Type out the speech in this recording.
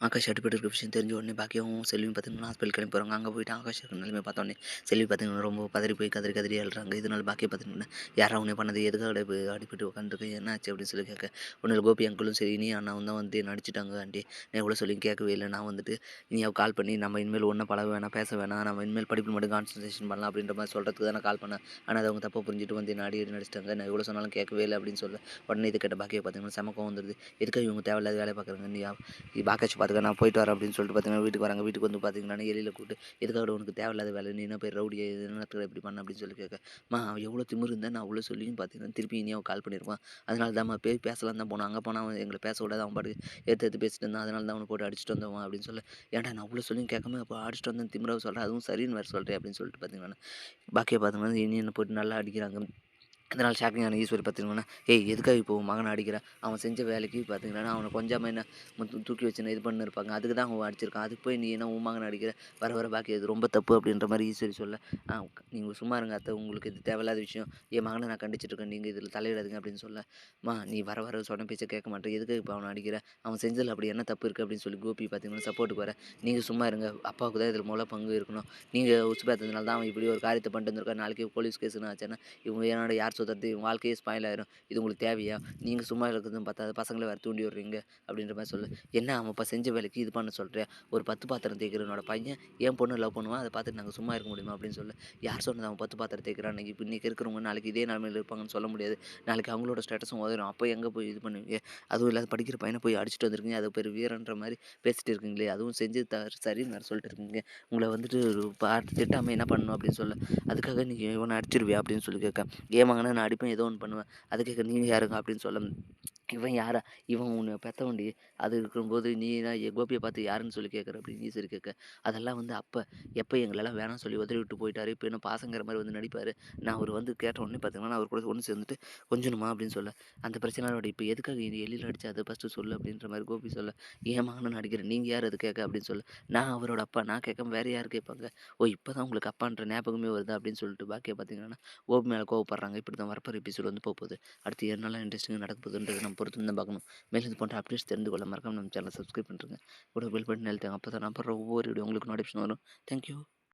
ஆகாஷ் அடிப்பட்டு இருக்க விஷயம் தெரிஞ்ச உடனே பாக்கியாவும் செல்வியும் பார்த்தீங்கன்னா ஹாஸ்பிட்டல் கிளம்பி போகிறாங்க அங்கே போயிட்டு ஆகாஷ் நிலைமை பார்த்தோன்னே செல்வி பார்த்தீங்கன்னா ரொம்ப பதறி போய் கதறி கதறி அழுறாங்க. இதனால பாக்கியம் பார்த்தீங்கன்னா யாரா உன்னை பண்ணது? எதுக்காக அடி உட்காந்துருக்கு என்ன ஆச்சு? அப்படின்னு சொல்லி கேட்க ஒன்றில் கோபி அங்கிளும் சரி நீ அண்ணா வந்து வந்து நடிச்சிட்டாங்க ஆண்டி. நான் எவ்வளோ சொல்லி கேட்கவே இல்லை. நான் வந்துட்டு நீ அவள் கால் பண்ணி நம்ம இனிமேல் ஒன்றும் பழக வேணாம் பேச வேணாம். நம்ம இனிமேல் படிப்பு மட்டும் கான்சன்ட்ரேஷன் பண்ணலாம். அப்படின்ற மாதிரி சொல்கிறதுக்கு தான் நான் கால் பண்ணேன். ஆனால் அதை அவங்க தப்பாக புரிஞ்சுட்டு வந்து நாடி நடிச்சிட்டாங்க. நான் எவ்வளோ சொன்னாலும் கேட்கவே இல்லை அப்படின்னு சொல்ல உடனே இது கேட்ட பாக்கியை பார்த்தீங்கன்னா செமக்கம் வந்துடுது எதுக்காக இவங்க தேவையில்லாத வேலை பார்க்குறாங்க? நீ பாக்காச்சு பார்த்துக்க நான் போயிட்டு வரேன் அப்படின்னு சொல்லிட்டு பார்த்தீங்கன்னா வீட்டுக்கு வராங்க. வீட்டுக்கு வந்து பார்த்தீங்கன்னா எலியில் கூட்டு எதுக்காக உனக்கு தேவையில்லாத வேலை? நீ என்ன போய் ரவுடி நேரத்தில் இப்படி பண்ண அப்படின்னு சொல்லி கேட்க மா அவன் எவ்வளோ திமிரு இருந்தால் நான் அவ்வளோ சொல்லியும் பார்த்தீங்கன்னா திருப்பி இனி அவன் கால் பண்ணியிருப்பான் அதனால தான் போய் பேசலாம் தான் போனோம் அங்கே போனால் அவன் எங்களை பேசக்கூடாது அவன் பாட்டு எடுத்து எடுத்து பேசிட்டு இருந்தான். அதனால தான் அவனை போட்டு அடிச்சுட்டு வந்தவன் அப்படின்னு சொல்லி. ஏன்டா நான் அவ்வளோ சொல்லியும் கேட்காம அப்போ அடிச்சுட்டு வந்தேன் திமிராவை சொல்கிறேன் அதுவும் சரின்னு வேறு சொல்கிறேன் அப்படின்னு சொல்லிட்டு பார்த்தீங்கன்னா பாக்கியை பார்த்தீங்கன்னா இனி என்ன போட்டு நல்லா அடிக்கிறாங்க. இதனால் ஷாக்கிங்கான ஈஸ்வரி பார்த்தீங்கன்னா ஏய் எதுக்காக இப்போ மகனை அடிக்கிற? அவன் செஞ்ச வேலைக்கு பார்த்தீங்கன்னா அவனை கொஞ்சமாக என்ன தூக்கி வச்சு இது பண்ணிருப்பாங்க. அதுக்கு தான் அவன் அடிச்சிருக்கான். அதுக்கு போய் நீ என்ன உன் மகனை அடிக்கிற? வர வர பாக்கி அது ரொம்ப தப்பு அப்படின்ற மாதிரி ஈஸ்வரி சொல்ல நீங்கள் சும்மா இருங்க அத்தை. உங்களுக்கு இது தேவையில்லாத விஷயம். என் மகனை நான் கண்டிச்சிட்டு இருக்கேன் நீங்கள் இதில் தலையிடாதுங்க அப்படின்னு சொல்ல மா நீ வர வர சொன்ன பேச்சை கேட்க மாட்டேன். எதுக்கு இப்போ அவனை அடிக்கிற? அவன் செஞ்சதில் அப்படி என்ன தப்பு இருக்குது அப்படின்னு சொல்லி கோபி பார்த்தீங்கன்னா சப்போர்ட்டுக்கு வர நீங்கள் சும்மா இருங்க. அப்பாவுக்கு தான் இதில் மூல பங்கு இருக்கணும். நீங்கள் உச்சு பார்த்ததுனால தான் அவன் இப்படி ஒரு காரியத்தை பண்ணிட்டு வந்திருக்கா நாளைக்கு போலீஸ் கேஸ்னு ஆச்சுன்னா இவங்க என்னோட யார் சுத்தறது வாழ்க்கையே ஸ்பாயில் ஆயிரும். இது உங்களுக்கு தேவையா? நீங்கள் சும்மா இருக்கிறதும் பார்த்தா பசங்களை வேறு தூண்டி விடுறீங்க அப்படின்ற மாதிரி சொல்லு. என்ன அவன் இப்போ செஞ்ச வேலைக்கு இது பண்ண சொல்கிறேன் ஒரு பத்து பாத்திரம் தேய்க்கிறனோட பையன் ஏன் பொண்ணு லவ் பண்ணுவான். அதை பார்த்துட்டு நாங்கள் சும்மா இருக்க முடியுமா அப்படின்னு சொல்லு. யார் சொன்னது? அவன் பத்து பாத்திரம் தேய்க்கிறான். இப்போ இன்றைக்கி இருக்கிறவங்க நாளைக்கு இதே நிலமையில் இருப்பாங்கன்னு சொல்ல முடியாது. நாளைக்கு அவங்களோட ஸ்டேட்டஸும் உதவும் அப்போ எங்கே போய் இது பண்ணுவீங்க? அதுவும் இல்லாத படிக்கிற பையனை போய் அடிச்சுட்டு வந்திருக்கீங்க. அது பெரிய வீரன்ற மாதிரி பேசிட்டு இருக்கீங்களே. அதுவும் செஞ்சு த சரின்னு வேறு சொல்லிட்டு இருக்கீங்க. உங்களை வந்துட்டு பாட்டு திட்டாமல் என்ன பண்ணணும் அப்படின்னு சொல்ல. அதுக்காக நீங்கள் இவனை அடிச்சிருவியா அப்படின்னு சொல்லி கேட்க. ஏமாங்கண்ணா நான் அடிப்பேன் ஏதோ ஒன்று பண்ணுவேன். அது நீங்கள் யாருங்க? அப்படின்னு சொல்ல இவன் யாரா? இவன் உன்னை பெற்றவண்டி அது இருக்கும்போது நீ நான் கோபியை பார்த்து யாருன்னு சொல்லி கேட்குற அப்படின்னு நீ சரி கேட்க. அதெல்லாம் வந்து அப்போ எப்போ எங்களெல்லாம் வேணாம் சொல்லி உதறி விட்டு போயிட்டாரு. இப்போ என்ன பாசங்கிற மாதிரி வந்து நடிப்பார். நான் அவர் வந்து கேட்ட உடனே பார்த்தீங்கன்னா நான் அவர் கூட ஒன்று சேர்ந்துட்டு கொஞ்சணுமா? அப்படின்னு சொல்ல. அந்த பிரச்சனையோட இப்போ எதுக்காக நீ எளியில் அடிச்சு அதை ஃபஸ்ட்டு சொல்லு அப்படின்ற மாதிரி கோபி சொல்ல. ஏன் நடிக்கிறேன் நீங்கள் யார் அது கேட்க? அப்படின்னு சொல்ல. நான் அவரோட அப்பா. நான் கேட்காம வேறு யார் கேட்பாங்க? ஓ இப்போ தான் உங்களுக்கு அப்பான்ற ஞாபகமே வருது? அப்படின்னு சொல்லிட்டு பாக்கியை பார்த்தீங்கன்னா கோபி மேலே கோவப்படுறாங்க. இப்படி தான் வரப்போகிற எபிசோட் வந்து போகுது அடுத்து என்னெல்லாம் இன்ட்ரெஸ்டிங்காக நடக்க போகுதுன்றது நம்ம பொறுத்து தான் பார்க்கணும். மேலும் இது போன்ற அப்டேட்ஸ் தெரிந்து கொள்ள மறக்காம நம்ம சேனலை சப்ஸ்கிரைப் பண்ணுறேங்க கூட பில் பட்டன் எழுத்தாங்க அப்போ தான் நான் போடுற ஒவ்வொரு வீடியோ உங்களுக்கு நோட்டிஃபிகேஷன் வரும். தேங்க்யூ